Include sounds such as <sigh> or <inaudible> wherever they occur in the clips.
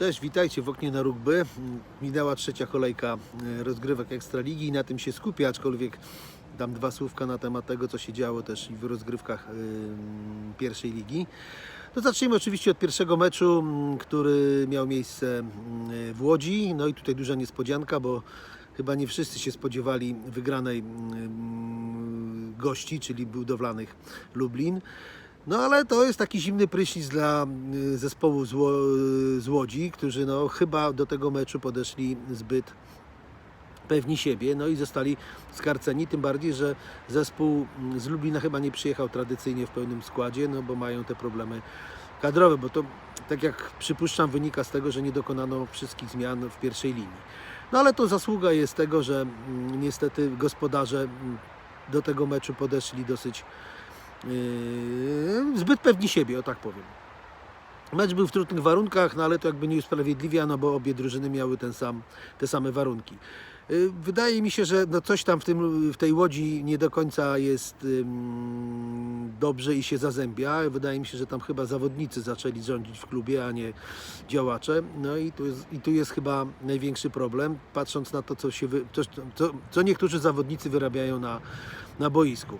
Cześć, witajcie w oknie na rugby. Minęła trzecia kolejka e, rozgrywek Ekstraligi i na tym się skupię, aczkolwiek dam dwa słówka na temat tego, co się działo też w rozgrywkach ym, pierwszej ligi. To zacznijmy oczywiście od pierwszego meczu, który miał miejsce mm, w Łodzi. No i tutaj duża niespodzianka, bo chyba nie wszyscy się spodziewali wygranej gości, czyli budowlanych Lublin. No ale to jest taki zimny prysznic dla y, zespołu z, Ło- z Łodzi, którzy no chyba do tego meczu podeszli zbyt pewni siebie, no i zostali skarceni, tym bardziej, że zespół mm, z Lublina chyba nie przyjechał tradycyjnie w pełnym składzie, no bo mają te problemy kadrowe, bo to tak jak przypuszczam wynika z tego, że nie dokonano wszystkich zmian w pierwszej linii. No ale to zasługa jest tego, że mm, niestety gospodarze mm, do tego meczu podeszli dosyć Yy, zbyt pewni siebie, o tak powiem. Mecz był w trudnych warunkach, no ale to jakby nie usprawiedliwia, no bo obie drużyny miały ten sam, te same warunki. Yy, Wydaje mi się, że no coś tam w, tym, w tej łodzi nie do końca jest dobrze i się zazębia. Wydaje mi się, że tam chyba zawodnicy zaczęli rządzić w klubie, a nie działacze. No i tu jest, i tu jest chyba największy problem, patrząc na to, co, się wy, co, co, co niektórzy zawodnicy wyrabiają na, na boisku.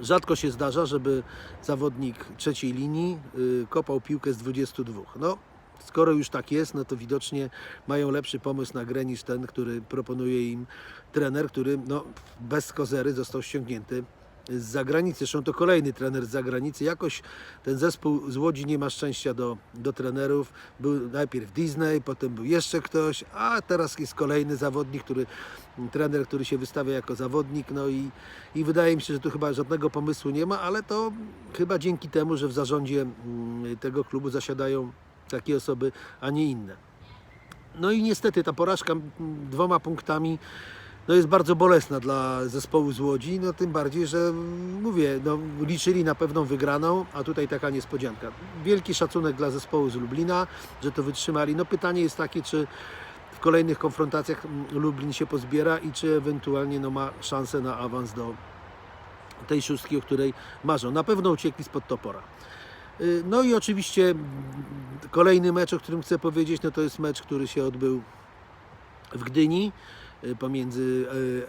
Rzadko się zdarza, żeby zawodnik trzeciej linii y, kopał piłkę z 22. No, skoro już tak jest, no to widocznie mają lepszy pomysł na grę niż ten, który proponuje im trener, który no, bez kozery został ściągnięty z zagranicy. Zresztą to kolejny trener z zagranicy. Jakoś ten zespół z Łodzi nie ma szczęścia do, do trenerów. Był najpierw Disney, potem był jeszcze ktoś, a teraz jest kolejny zawodnik, który trener, który się wystawia jako zawodnik. No i, i wydaje mi się, że tu chyba żadnego pomysłu nie ma, ale to chyba dzięki temu, że w zarządzie mm, tego klubu zasiadają takie osoby, a nie inne. No i niestety ta porażka mm, dwoma punktami no jest bardzo bolesna dla zespołu z Łodzi, no tym bardziej, że mm, mówię, no, liczyli na pewną wygraną, a tutaj taka niespodzianka. Wielki szacunek dla zespołu z Lublina, że to wytrzymali. No pytanie jest takie, czy w kolejnych konfrontacjach mm, Lublin się pozbiera i czy ewentualnie no, ma szansę na awans do tej szóstki, o której marzą. Na pewno uciekli spod topora. Y, No i oczywiście mm, kolejny mecz, o którym chcę powiedzieć, no to jest mecz, który się odbył w Gdyni pomiędzy y,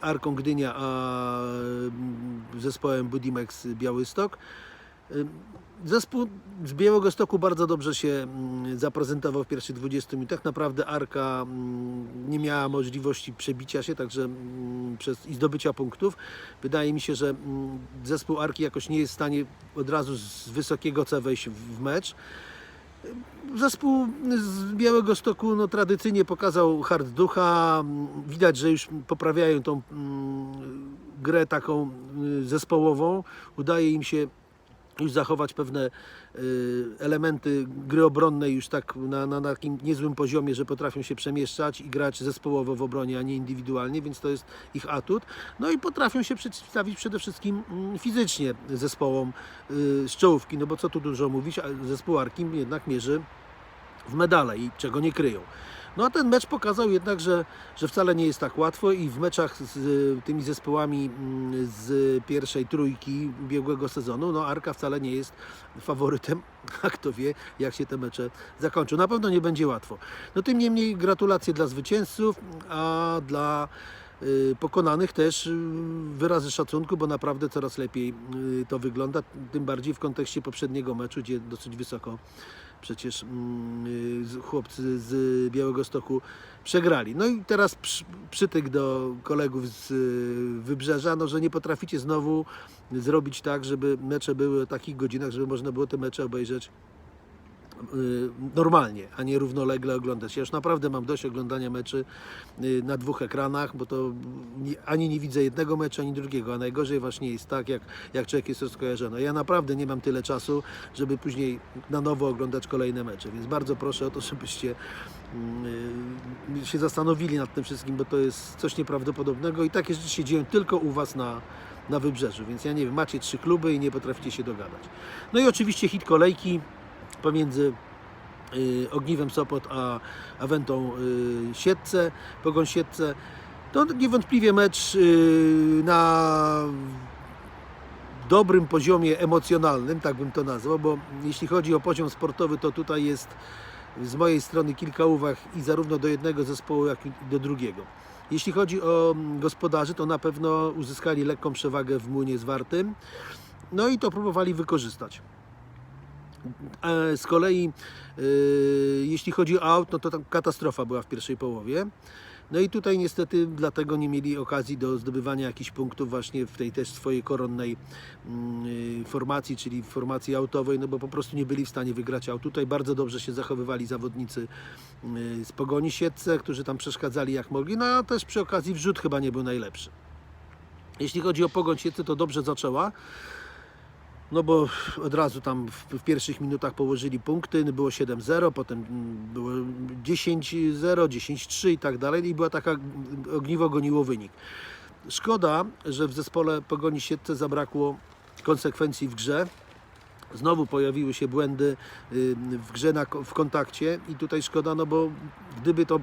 Arką Gdynia a ym, zespołem Budimex Białystok. Ym, Zespół z Białegostoku bardzo dobrze się mm, zaprezentował w pierwszych 20 minutach. Naprawdę Arka mm, nie miała możliwości przebicia się także mm, przez, i zdobycia punktów. Wydaje mi się, że mm, zespół Arki jakoś nie jest w stanie od razu z wysokiego C wejść w mecz. Zespół z Białego Stoku no, tradycyjnie pokazał hard ducha. Widać, że już poprawiają tą mm, grę taką y, zespołową. Udaje im się już zachować pewne y, elementy gry obronnej już tak na, na takim niezłym poziomie, że potrafią się przemieszczać i grać zespołowo w obronie, a nie indywidualnie, więc to jest ich atut. No i potrafią się przedstawić przede wszystkim mm, fizycznie zespołom y, z czołówki, no bo co tu dużo mówić, zespół Arkim jednak mierzy w medale i czego nie kryją. No a ten mecz pokazał jednak, że, że wcale nie jest tak łatwo i w meczach z tymi zespołami mm, z pierwszej trójki ubiegłego sezonu, no Arka wcale nie jest faworytem, <laughs> a kto wie jak się te mecze zakończą. Na pewno nie będzie łatwo. No tym niemniej gratulacje dla zwycięzców, a dla y, pokonanych też y, wyrazy szacunku, bo naprawdę coraz lepiej y, to wygląda, tym bardziej w kontekście poprzedniego meczu, gdzie dosyć wysoko przecież mm, y, chłopcy z Białego Stoku przegrali. No i teraz przy- przytyk do kolegów z y, Wybrzeża, no, że nie potraficie znowu zrobić tak, żeby mecze były o takich godzinach, żeby można było te mecze obejrzeć normalnie, a nie równolegle oglądać. Ja już naprawdę mam dość oglądania meczy y, na dwóch ekranach, bo to ani nie widzę jednego meczu, ani drugiego, a najgorzej właśnie jest tak, jak, jak człowiek jest rozkojarzony. Ja naprawdę nie mam tyle czasu, żeby później na nowo oglądać kolejne mecze, więc bardzo proszę o to, żebyście mm, y, się zastanowili nad tym wszystkim, bo to jest coś nieprawdopodobnego i takie rzeczy się dzieją tylko u Was na, na Wybrzeżu, więc ja nie wiem, macie trzy kluby i nie potraficie się dogadać. No i oczywiście hit kolejki pomiędzy y, Ogniwem Sopot a Awentą y, Siedce, Pogoń Siedce. To niewątpliwie mecz y, na dobrym poziomie emocjonalnym, tak bym to nazwał, bo jeśli chodzi o poziom sportowy, to tutaj jest z mojej strony kilka uwag i zarówno do jednego zespołu, jak i do drugiego. Jeśli chodzi o mm, gospodarzy, to na pewno uzyskali lekką przewagę w młynie zwartym, no i to próbowali wykorzystać. E, Z kolei, e, jeśli chodzi o aut, no to tam katastrofa była w pierwszej połowie. No i tutaj niestety dlatego nie mieli okazji do zdobywania jakichś punktów właśnie w tej też swojej koronnej mm, y, formacji, czyli formacji autowej, no bo po prostu nie byli w stanie wygrać aut. Tutaj bardzo dobrze się zachowywali zawodnicy y, z Pogoni Siedce, którzy tam przeszkadzali jak mogli, no a też przy okazji wrzut chyba nie był najlepszy. Jeśli chodzi o Pogoń Siedce, to dobrze zaczęła. No bo od razu tam w, w pierwszych minutach położyli punkty, było 7-0, potem było 10-0, 10-3 i tak dalej i była taka ogniwo goniło wynik. Szkoda, że w zespole Pogoni Siedce zabrakło konsekwencji w grze. Znowu pojawiły się błędy y, w grze na, w kontakcie i tutaj szkoda, no bo gdyby to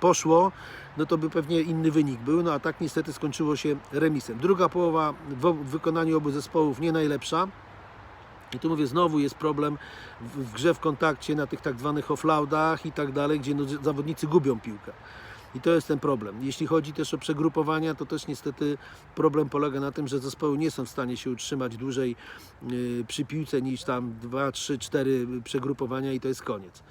poszło, no to by pewnie inny wynik był, no a tak niestety skończyło się remisem. Druga połowa w wykonaniu obu zespołów nie najlepsza. I tu mówię, znowu jest problem w, grze w kontakcie, na tych tak zwanych offloadach i tak dalej, gdzie no, zawodnicy gubią piłkę. I to jest ten problem. Jeśli chodzi też o przegrupowania, to też niestety problem polega na tym, że zespoły nie są w stanie się utrzymać dłużej yy, przy piłce niż tam 2, 3, 4 przegrupowania i to jest koniec.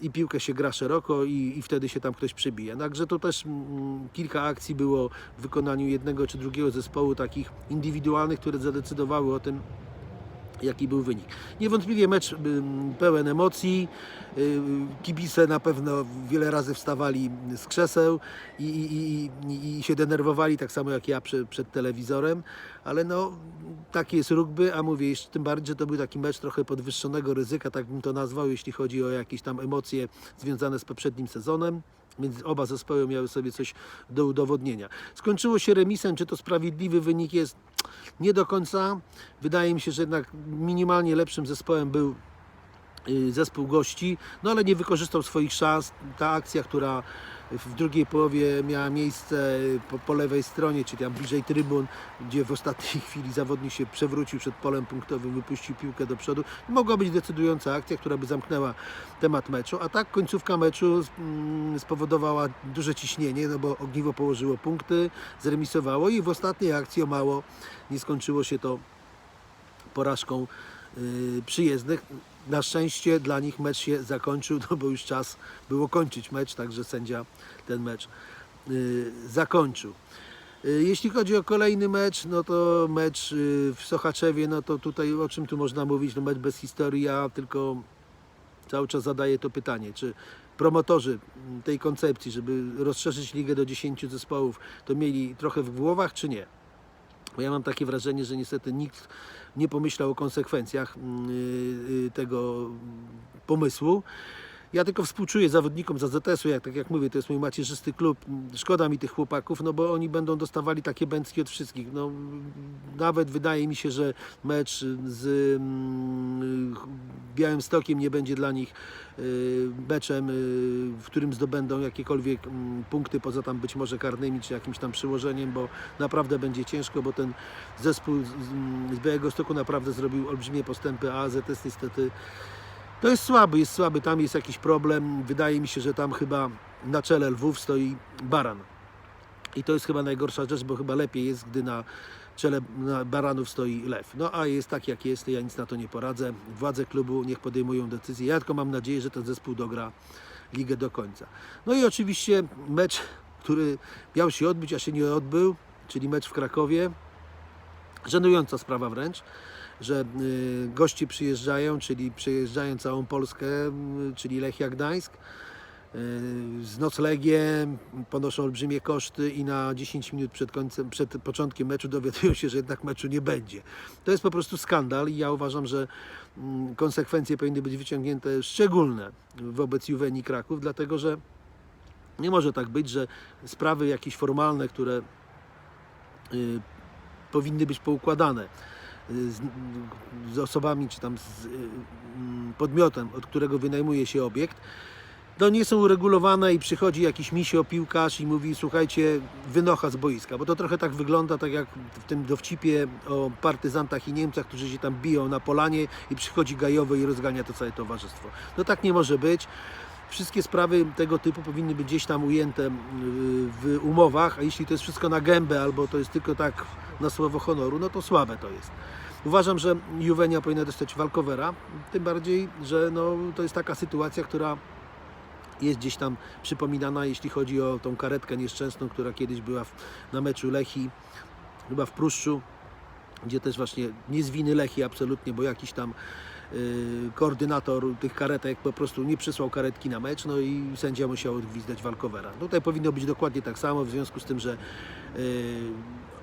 I piłkę się gra szeroko i, i wtedy się tam ktoś przebija. Także to też mm, kilka akcji było w wykonaniu jednego czy drugiego zespołu takich indywidualnych, które zadecydowały o tym, jaki był wynik. Niewątpliwie mecz pełen emocji. Kibice na pewno wiele razy wstawali z krzeseł i, i, i, i się denerwowali, tak samo jak ja przed, przed telewizorem, ale no taki jest rugby, a mówię jeszcze tym bardziej, że to był taki mecz trochę podwyższonego ryzyka, tak bym to nazwał, jeśli chodzi o jakieś tam emocje związane z poprzednim sezonem. Więc oba zespoły miały sobie coś do udowodnienia. Skończyło się remisem, czy to sprawiedliwy wynik jest? Nie do końca. Wydaje mi się, że jednak minimalnie lepszym zespołem był y, zespół gości, no ale nie wykorzystał swoich szans. Ta akcja, która w drugiej połowie miała miejsce po, po lewej stronie, czyli tam bliżej trybun, gdzie w ostatniej <laughs> chwili zawodnik się przewrócił przed polem punktowym, wypuścił piłkę do przodu. Mogła być decydująca akcja, która by zamknęła temat meczu, a tak końcówka meczu mm, spowodowała duże ciśnienie, no bo Ogniwo położyło punkty, zremisowało i w ostatniej akcji o mało nie skończyło się to porażką y, przyjezdnych. Na szczęście dla nich mecz się zakończył, no bo już czas było kończyć mecz, także sędzia ten mecz y, zakończył. Y, Jeśli chodzi o kolejny mecz, no to mecz y, w Sochaczewie, no to tutaj o czym tu można mówić, no mecz bez historii, ja tylko cały czas zadaję to pytanie, czy promotorzy mm, tej koncepcji, żeby rozszerzyć ligę do 10 zespołów, to mieli trochę w głowach, czy nie? Ja mam takie wrażenie, że niestety nikt nie pomyślał o konsekwencjach mm, y, y, tego pomysłu. Ja tylko współczuję zawodnikom z AZS-u, jak, tak jak mówię, to jest mój macierzysty klub. Szkoda mi tych chłopaków, no bo oni będą dostawali takie bęcki od wszystkich. No, nawet wydaje mi się, że mecz z mm, Białymstokiem nie będzie dla nich y, meczem, y, w którym zdobędą jakiekolwiek mm, punkty, poza tam być może karnymi, czy jakimś tam przyłożeniem, bo naprawdę będzie ciężko, bo ten zespół z, z Białegostoku naprawdę zrobił olbrzymie postępy, a AZS niestety to jest słaby, jest słaby, tam jest jakiś problem. Wydaje mi się, że tam chyba na czele Lwów stoi Baran. I to jest chyba najgorsza rzecz, bo chyba lepiej jest, gdy na czele Baranów stoi Lew. No a jest tak jak jest, ja nic na to nie poradzę. Władze klubu niech podejmują decyzje. Ja tylko mam nadzieję, że ten zespół dogra ligę do końca. No i oczywiście mecz, który miał się odbyć, a się nie odbył, czyli mecz w Krakowie. Żenująca sprawa wręcz, że y, goście przyjeżdżają, czyli przyjeżdżają całą Polskę, czyli Lechia Gdańsk. y, Z noclegiem ponoszą olbrzymie koszty i na 10 minut przed, końcem, przed początkiem meczu dowiadują się, że jednak meczu nie będzie. To jest po prostu skandal i ja uważam, że mm, konsekwencje powinny być wyciągnięte szczególne wobec Juweni Kraków, dlatego że nie może tak być, że sprawy jakieś formalne, które y, powinny być poukładane z, z osobami czy tam z y, mm, podmiotem, od którego wynajmuje się obiekt, to nie są uregulowane i przychodzi jakiś misio piłkarz i mówi słuchajcie, wynocha z boiska, bo to trochę tak wygląda, tak jak w tym dowcipie o partyzantach i Niemcach, którzy się tam biją na polanie i przychodzi gajowy i rozgania to całe towarzystwo. No tak nie może być. Wszystkie sprawy tego typu powinny być gdzieś tam ujęte y, w umowach, a jeśli to jest wszystko na gębę albo to jest tylko tak na słowo honoru, no to słabe to jest. Uważam, że Juwenia powinna dostać walkowera, tym bardziej, że no, to jest taka sytuacja, która jest gdzieś tam przypominana, jeśli chodzi o tą karetkę nieszczęsną, która kiedyś była w, na meczu Lechi, chyba w Pruszczu, gdzie też właśnie nie z winy Lechi absolutnie, bo jakiś tam koordynator tych karetek po prostu nie przysłał karetki na mecz, no i sędzia musiał odgwizdać walkowera. Tutaj powinno być dokładnie tak samo, w związku z tym, że y,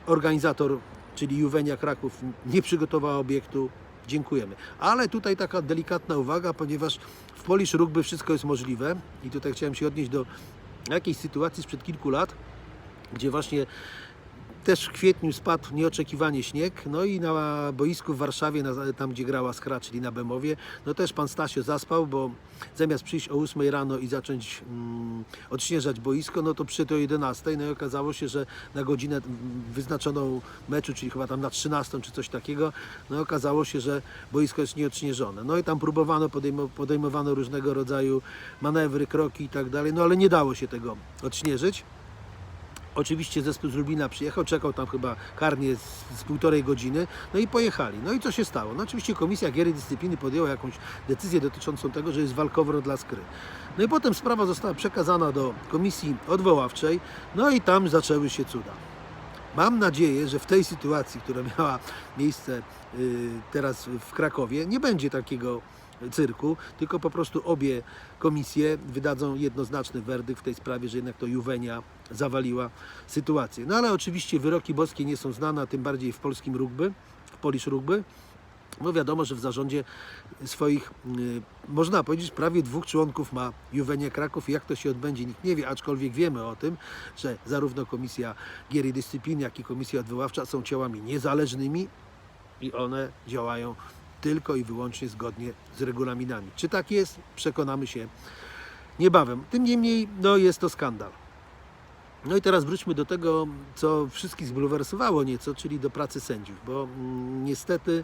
organizator, czyli Juwenia Kraków nie przygotowała obiektu, dziękujemy. Ale tutaj taka delikatna uwaga, ponieważ w Polish Rugby wszystko jest możliwe i tutaj chciałem się odnieść do jakiejś sytuacji sprzed kilku lat, gdzie właśnie też w kwietniu spadł nieoczekiwanie śnieg, no i na boisku w Warszawie, tam gdzie grała Skra, czyli na Bemowie, no też pan Stasio zaspał, bo zamiast przyjść o 8 rano i zacząć mm, odśnieżać boisko, no to przyszedł o 11, no i okazało się, że na godzinę mm, wyznaczoną meczu, czyli chyba tam na 13 czy coś takiego, no okazało się, że boisko jest nieodśnieżone. No i tam próbowano, podejmo- podejmowano różnego rodzaju manewry, kroki i tak dalej, no ale nie dało się tego odśnieżyć. Oczywiście zespół z Lublina przyjechał, czekał tam chyba karnie z, z półtorej godziny, no i pojechali. No i co się stało? No oczywiście Komisja Gier i Dyscypliny podjęła jakąś decyzję dotyczącą tego, że jest walkower dla Skry. No i potem sprawa została przekazana do Komisji Odwoławczej, no i tam zaczęły się cuda. Mam nadzieję, że w tej sytuacji, która miała miejsce y, teraz w Krakowie, nie będzie takiego cyrku, tylko po prostu obie komisje wydadzą jednoznaczny werdykt w tej sprawie, że jednak to Juwenia zawaliła sytuację. No ale oczywiście wyroki boskie nie są znane, tym bardziej w polskim rugby, w Polish rugby. No wiadomo, że w zarządzie swoich, y, można powiedzieć, prawie dwóch członków ma Juwenia Kraków i jak to się odbędzie, nikt nie wie, aczkolwiek wiemy o tym, że zarówno Komisja Gier i Dyscyplin, jak i Komisja Odwoławcza są ciałami niezależnymi i one działają tylko i wyłącznie zgodnie z regulaminami. Czy tak jest? Przekonamy się niebawem. Tym niemniej, no jest to skandal. No i teraz wróćmy do tego, co wszystkich zbulwersowało nieco, czyli do pracy sędziów, bo mm, niestety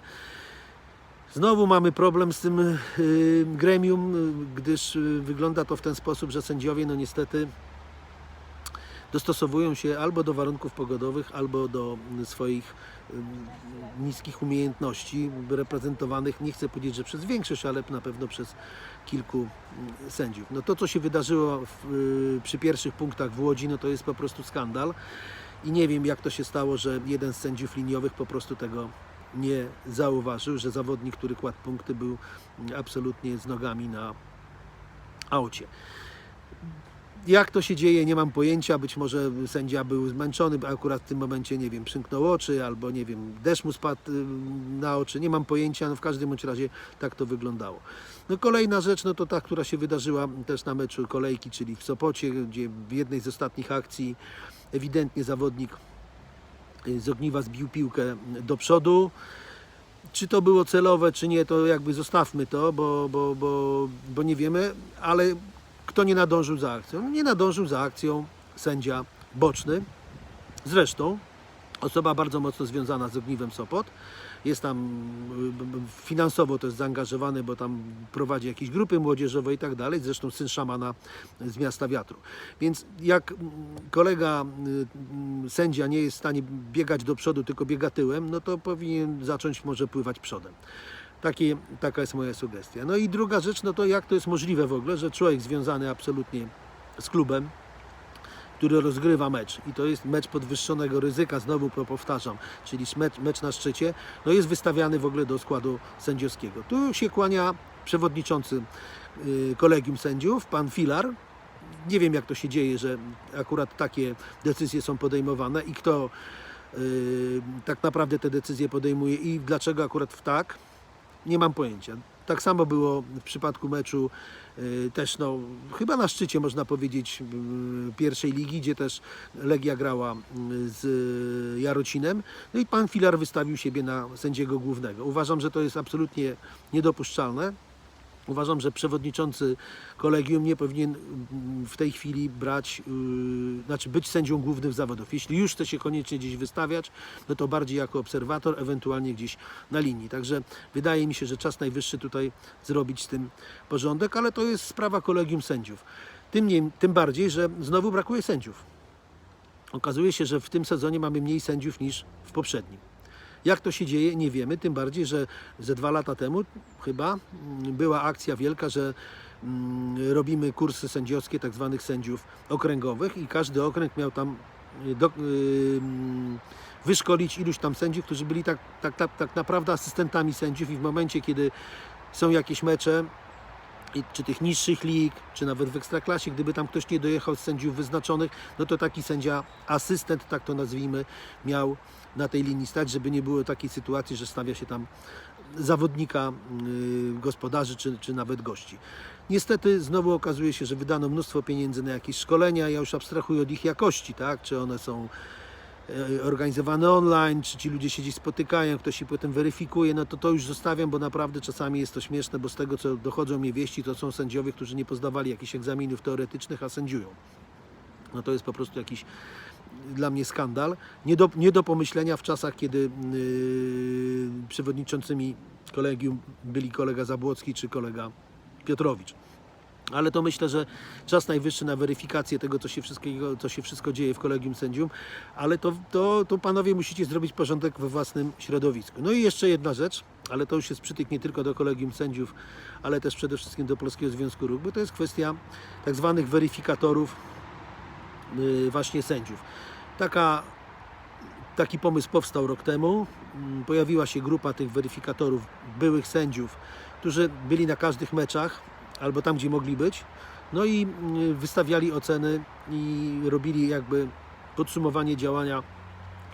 znowu mamy problem z tym y, gremium, y, gdyż y, wygląda to w ten sposób, że sędziowie no niestety dostosowują się albo do warunków pogodowych, albo do swoich niskich umiejętności reprezentowanych, nie chcę powiedzieć, że przez większość, ale na pewno przez kilku sędziów. No to, co się wydarzyło w, y, przy pierwszych punktach w Łodzi, no to jest po prostu skandal i nie wiem, jak to się stało, że jeden z sędziów liniowych po prostu tego nie zauważył, że zawodnik, który kładł punkty, był absolutnie z nogami na aucie. Jak to się dzieje, nie mam pojęcia. Być może sędzia był zmęczony, akurat w tym momencie, nie wiem, przymknął oczy, albo nie wiem, deszcz mu spadł y, na oczy. Nie mam pojęcia, no w każdym bądź razie tak to wyglądało. No kolejna rzecz, no to ta, która się wydarzyła też na meczu kolejki, czyli w Sopocie, gdzie w jednej z ostatnich akcji ewidentnie zawodnik y, z ogniwa zbił piłkę do przodu. Czy to było celowe, czy nie, to jakby zostawmy to, bo, bo, bo, bo nie wiemy, ale kto nie nadążył za akcją? Nie nadążył za akcją sędzia boczny. Zresztą osoba bardzo mocno związana z Ogniwem Sopot. Jest tam y, finansowo też zaangażowany, bo tam prowadzi jakieś grupy młodzieżowe i tak dalej. Zresztą syn szamana z miasta wiatru. Więc jak kolega y, sędzia nie jest w stanie biegać do przodu, tylko biega tyłem, no to powinien zacząć może pływać przodem. Takie, taka jest moja sugestia. No i druga rzecz, no to jak to jest możliwe w ogóle, że człowiek związany absolutnie z klubem, który rozgrywa mecz i to jest mecz podwyższonego ryzyka, znowu powtarzam, czyli mecz, mecz na szczycie, no jest wystawiany w ogóle do składu sędziowskiego. Tu się kłania przewodniczący y, kolegium sędziów, pan Filar. Nie wiem jak to się dzieje, że akurat takie decyzje są podejmowane i kto y, tak naprawdę te decyzje podejmuje i dlaczego akurat w tak, nie mam pojęcia. Tak samo było w przypadku meczu y, też no, chyba na szczycie można powiedzieć y, pierwszej ligi, gdzie też Legia grała y, z Jarocinem. No i pan Filar wystawił siebie na sędziego głównego. Uważam, że to jest absolutnie niedopuszczalne. Uważam, że przewodniczący kolegium nie powinien mm, w tej chwili brać, yy, znaczy być sędzią głównym zawodów. Jeśli już chce się koniecznie gdzieś wystawiać, no to bardziej jako obserwator, ewentualnie gdzieś na linii. Także wydaje mi się, że czas najwyższy tutaj zrobić z tym porządek, ale to jest sprawa kolegium sędziów. Tym, nie, tym bardziej, że znowu brakuje sędziów. Okazuje się, że w tym sezonie mamy mniej sędziów niż w poprzednim. Jak to się dzieje, nie wiemy, tym bardziej, że ze dwa lata temu chyba mm, była akcja wielka, że mm, robimy kursy sędziowskie tak zwanych sędziów okręgowych i każdy okręg miał tam y, do, y, mm, wyszkolić iluś tam sędziów, którzy byli tak, tak, tak, tak naprawdę asystentami sędziów i w momencie, kiedy są jakieś mecze, i- czy tych niższych lig, czy nawet w ekstraklasie, gdyby tam ktoś nie dojechał z sędziów wyznaczonych, no to taki sędzia, asystent, tak to nazwijmy, miał na tej linii stać, żeby nie było takiej sytuacji, że stawia się tam zawodnika, yy, gospodarzy, czy, czy nawet gości. Niestety znowu okazuje się, że wydano mnóstwo pieniędzy na jakieś szkolenia, ja już abstrahuję od ich jakości, tak, czy one są organizowane online, czy ci ludzie się gdzieś spotykają, ktoś się potem weryfikuje, no to to już zostawiam, bo naprawdę czasami jest to śmieszne, bo z tego co dochodzą mnie wieści, to są sędziowie, którzy nie pozdawali jakichś egzaminów teoretycznych, a sędziują. No to jest po prostu jakiś dla mnie skandal. Nie do, nie do pomyślenia w czasach, kiedy yy, przewodniczącymi kolegium byli kolega Zabłocki czy kolega Piotrowicz. Ale to myślę, że czas najwyższy na weryfikację tego, co się, wszystkiego, co się wszystko dzieje w kolegium sędzium, ale to, to, to panowie musicie zrobić porządek we własnym środowisku. No i jeszcze jedna rzecz, ale to już jest przytyk nie tylko do kolegium sędziów, ale też przede wszystkim do Polskiego Związku Rugby, to jest kwestia tak zwanych weryfikatorów y, właśnie sędziów. Taka, taki pomysł powstał rok temu. Mm, Pojawiła się grupa tych weryfikatorów, byłych sędziów, którzy byli na każdych meczach albo tam, gdzie mogli być. No i mm, wystawiali oceny i robili jakby podsumowanie działania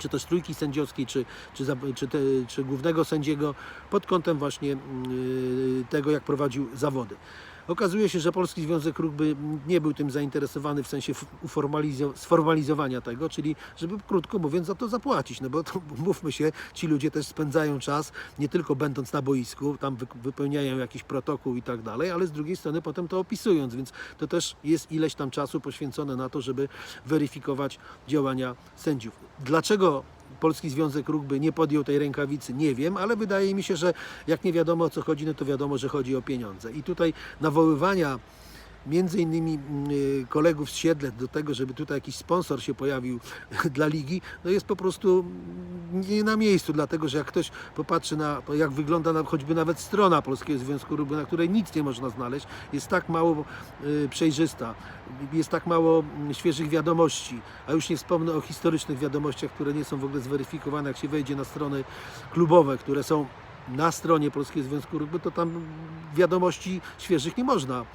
czy też trójki sędziowskiej, czy, czy, czy, te, czy głównego sędziego pod kątem właśnie yy, tego, jak prowadził zawody. Okazuje się, że Polski Związek Rugby nie był tym zainteresowany w sensie sformalizowania tego, czyli żeby krótko mówiąc za to zapłacić, no bo to, mówmy się, ci ludzie też spędzają czas, nie tylko będąc na boisku, tam wy- wypełniają jakiś protokół i tak dalej, ale z drugiej strony potem to opisując, więc to też jest ileś tam czasu poświęcone na to, żeby weryfikować działania sędziów. Dlaczego Polski Związek Rugby nie podjął tej rękawicy, nie wiem, ale wydaje mi się, że jak nie wiadomo o co chodzi, no to wiadomo, że chodzi o pieniądze. I tutaj nawoływania między innymi mm, y, kolegów z Siedlet do tego, żeby tutaj jakiś sponsor się pojawił <laughs> dla ligi, no jest po prostu mm, nie na miejscu, dlatego że jak ktoś popatrzy na to, jak wygląda choćby nawet strona Polskiego Związku Rugby, na której nic nie można znaleźć, jest tak mało y, przejrzysta, jest tak mało mm, świeżych wiadomości, a już nie wspomnę o historycznych wiadomościach, które nie są w ogóle zweryfikowane, jak się wejdzie na strony klubowe, które są na stronie Polskiego Związku Rugby, to tam wiadomości świeżych nie można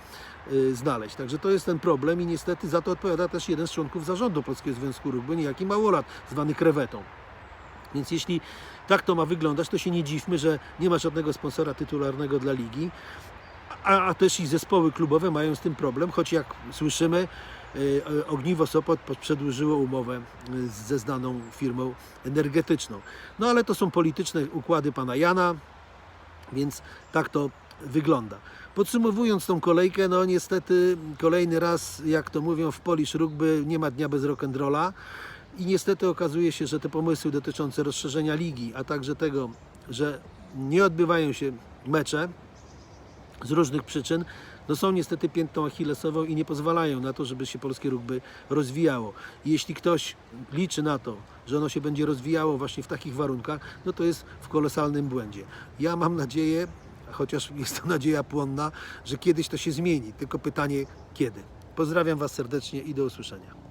znaleźć. Także to jest ten problem i niestety za to odpowiada też jeden z członków zarządu Polskiego Związku Rugby, niejaki małolat, zwany krewetą. Więc jeśli tak to ma wyglądać, to się nie dziwmy, że nie ma żadnego sponsora tytularnego dla ligi, a, a też i zespoły klubowe mają z tym problem, choć jak słyszymy, y, y, Ogniwo Sopot po- przedłużyło umowę y, ze znaną firmą energetyczną. No ale to są polityczne układy pana Jana, więc tak to wygląda. Podsumowując tą kolejkę, no niestety kolejny raz, jak to mówią w Polish Rugby, nie ma dnia bez rock'n'rolla i niestety okazuje się, że te pomysły dotyczące rozszerzenia ligi, a także tego, że nie odbywają się mecze z różnych przyczyn, no są niestety piętną achillesową i nie pozwalają na to, żeby się polskie rugby rozwijało. I jeśli ktoś liczy na to, że ono się będzie rozwijało właśnie w takich warunkach, no to jest w kolosalnym błędzie. Ja mam nadzieję, chociaż <laughs> jest to nadzieja płonna, że kiedyś to się zmieni. Tylko pytanie kiedy. Pozdrawiam Was serdecznie i do usłyszenia.